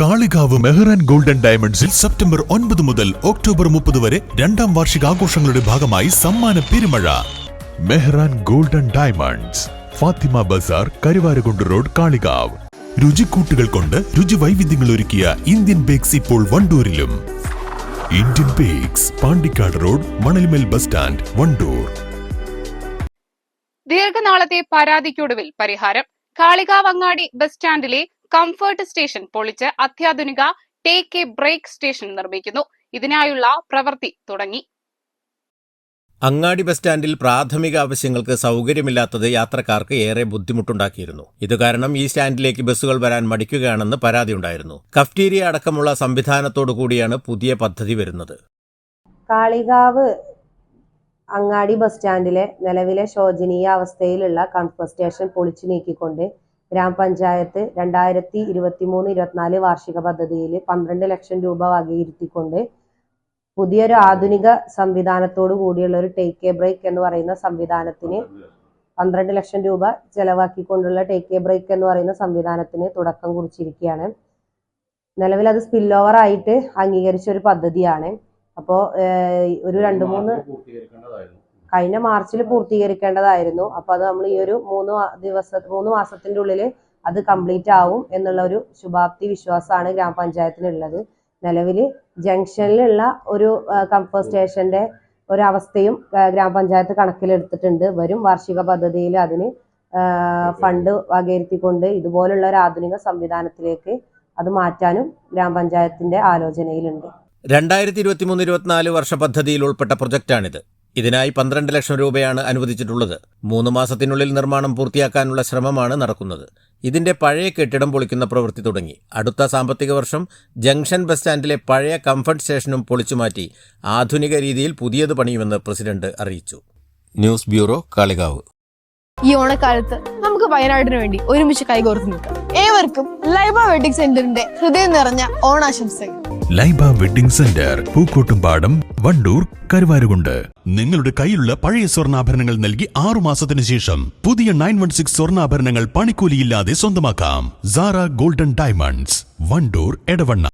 Kalikavu Mehran golden ഡയമണ്ട്സിൽ September ഒൻപത് മുതൽ ഒക്ടോബർ മുപ്പത് വരെ രണ്ടാം വാർഷിക ആഘോഷങ്ങളുടെ ഭാഗമായി സമ്മാന പെരുമഴ. Mehran golden diamonds Fathima Bazar Karuvarakundu road Kalikavu. രുചിക്കൂട്ടുകൾ കൊണ്ട് രുചി വൈവിധ്യങ്ങൾ ഒരുക്കിയ ഇന്ത്യൻ ബേക്സ് ഇപ്പോൾ വണ്ടൂരിലും. Indian bakes Pandikkad road Manalmel bus stand Wandoor. ദീർഘനാളത്തെ പരാതിക്കൊടുവിൽ പരിഹാരം കാളികാവങ്ങാടി ബസ് സ്റ്റാൻഡിലെ കംഫർട്ട് സ്റ്റേഷൻ പൊളിച്ച് അത്യാധുനിക ടേക്ക് എ ബ്രേക്ക് സ്റ്റേഷൻ നിർമ്മിക്കുന്നു. ഇതിനായുള്ള പ്രവൃത്തി തുടങ്ങി. അങ്ങാടി ബസ് സ്റ്റാൻഡിൽ പ്രാഥമിക ആവശ്യങ്ങൾക്ക് സൗകര്യമില്ലാത്തത് യാത്രക്കാർക്ക് ഏറെ ബുദ്ധിമുട്ടുണ്ടാക്കിയിരുന്നു. ഇത് കാരണം ഈ സ്റ്റാൻഡിലേക്ക് ബസ്സുകൾ വരാൻ മടിക്കുകയാണെന്ന് പരാതിയുണ്ടായിരുന്നു കഫ്റ്റീരിയ അടക്കമുള്ള സംവിധാനത്തോടു കൂടിയാണ് പുതിയ പദ്ധതി വരുന്നത്. കാളികാവ് അങ്ങാടി ബസ് സ്റ്റാൻഡിലെ നിലവിലെ ശോചനീയ അവസ്ഥയിലുള്ള കംഫർട്ട് സ്റ്റേഷൻ പൊളിച്ചു നീക്കിക്കൊണ്ട് ഗ്രാമപഞ്ചായത്ത് രണ്ടായിരത്തി ഇരുപത്തി മൂന്ന് ഇരുപത്തിനാല് വാർഷിക പദ്ധതിയിൽ പന്ത്രണ്ട് ലക്ഷം രൂപ വകയിരുത്തിക്കൊണ്ട് പുതിയൊരു ആധുനിക സംവിധാനത്തോടു കൂടിയുള്ള ഒരു ടേക്ക് എ ബ്രേക്ക് എന്ന് പറയുന്ന സംവിധാനത്തിന് പന്ത്രണ്ട് ലക്ഷം രൂപ ചെലവാക്കിക്കൊണ്ടുള്ള ടേക്ക് എ ബ്രേക്ക് എന്ന് പറയുന്ന സംവിധാനത്തിന് തുടക്കം കുറിച്ചിരിക്കുകയാണ്. നിലവിൽ അത് സ്പിൽ ഓവർ ആയിട്ട് അംഗീകരിച്ച ഒരു പദ്ധതിയാണ്. അപ്പോൾ ഒരു രണ്ട് മൂന്ന് കഴിഞ്ഞ മാർച്ചിൽ പൂർത്തീകരിക്കേണ്ടതായിരുന്നു. അപ്പൊ അത് നമ്മൾ ഈ ഒരു മൂന്ന് ദിവസ മൂന്ന് മാസത്തിന്റെ ഉള്ളിൽ അത് കംപ്ലീറ്റ് ആവും എന്നുള്ള ഒരു ശുഭാപ്തി വിശ്വാസമാണ് ഗ്രാമപഞ്ചായത്തിനുള്ളത്. നിലവിൽ ജംഗ്ഷനിലുള്ള ഒരു കംഫർട്ട് സ്റ്റേഷന്റെ ഒരവസ്ഥയും ഗ്രാമപഞ്ചായത്ത് കണക്കിലെടുത്തിട്ടുണ്ട്. വരും വാർഷിക പദ്ധതിയിൽ അതിന് ഫണ്ട് വകയിരുത്തിക്കൊണ്ട് ഇതുപോലുള്ള ഒരു ആധുനിക സംവിധാനത്തിലേക്ക് അത് മാറ്റാനും ഗ്രാമപഞ്ചായത്തിന്റെ ആലോചനയിലുണ്ട്. രണ്ടായിരത്തി ഇരുപത്തിമൂന്ന് ഇരുപത്തിനാല് വർഷ പദ്ധതിയിൽ ഉൾപ്പെട്ട പ്രൊജക്ടാണിത് ഇതിനായി പന്ത്രണ്ട് ലക്ഷം രൂപയാണ് അനുവദിച്ചിട്ടുള്ളത്. മൂന്ന് മാസത്തിനുള്ളിൽ നിർമ്മാണം പൂർത്തിയാക്കാനുള്ള ശ്രമമാണ് നടക്കുന്നത്. ഇതിന്റെ പഴയ കെട്ടിടം പൊളിക്കുന്ന പ്രവൃത്തി തുടങ്ങി. അടുത്ത സാമ്പത്തിക വർഷം ജംഗ്ഷൻ ബസ് സ്റ്റാൻഡിലെ പഴയ കംഫർട്ട് സ്റ്റേഷനും പൊളിച്ചുമാറ്റി ആധുനിക രീതിയിൽ പുതിയത് പണിയുമെന്ന് പ്രസിഡന്റ് അറിയിച്ചു. News bureau Kalikavu. ഈ ഓണക്കാലത്ത് നമുക്ക് വയനാടിന് വേണ്ടി ഒരുമിച്ച് കൈകോർത്ത് നിൽക്കാം. ഏവർക്കും ലൈബ വെഡിങ് സെന്ററിന്റെ ഹൃദയം നിറഞ്ഞ ഓണാശംസകൾ. Laiba wedding centre Pookkottumpadam Wandoor Karuvarakundu. നിങ്ങളുടെ കയ്യിലുള്ള പഴയ സ്വർണാഭരണങ്ങൾ നൽകി ആറു മാസത്തിനു ശേഷം പുതിയ നയൻ വൺ സിക്സ് സ്വർണാഭരണങ്ങൾ പണിക്കൂലിയില്ലാതെ സ്വന്തമാക്കാം. Sara golden diamonds Wandoor Edavanna.